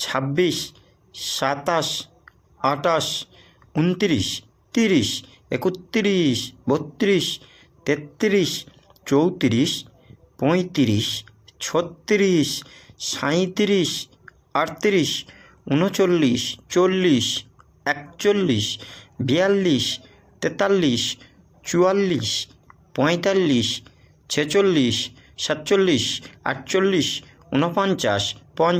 ছাব্বিশ, সাতাশ আটাশ উনত্রিশ, তিরিশ, একত্রিশ, বত্রিশ, তেত্রিশ, চৌত্রিশ, পঁয়ত্রিশ, ছত্রিশ, সাঁইত্রিশ, আটত্রিশ, উনচল্লিশ, চল্লিশ, একচল্লিশ, বিয়াল্লিশ, তেতাল্লিশ, চুয়াল্লিশ, পঁয়তাল্লিশ, ছেচল্লিশ, সাতচল্লিশ, আটচল্লিশ, ঊনপঞ্চাশ পঞ্চ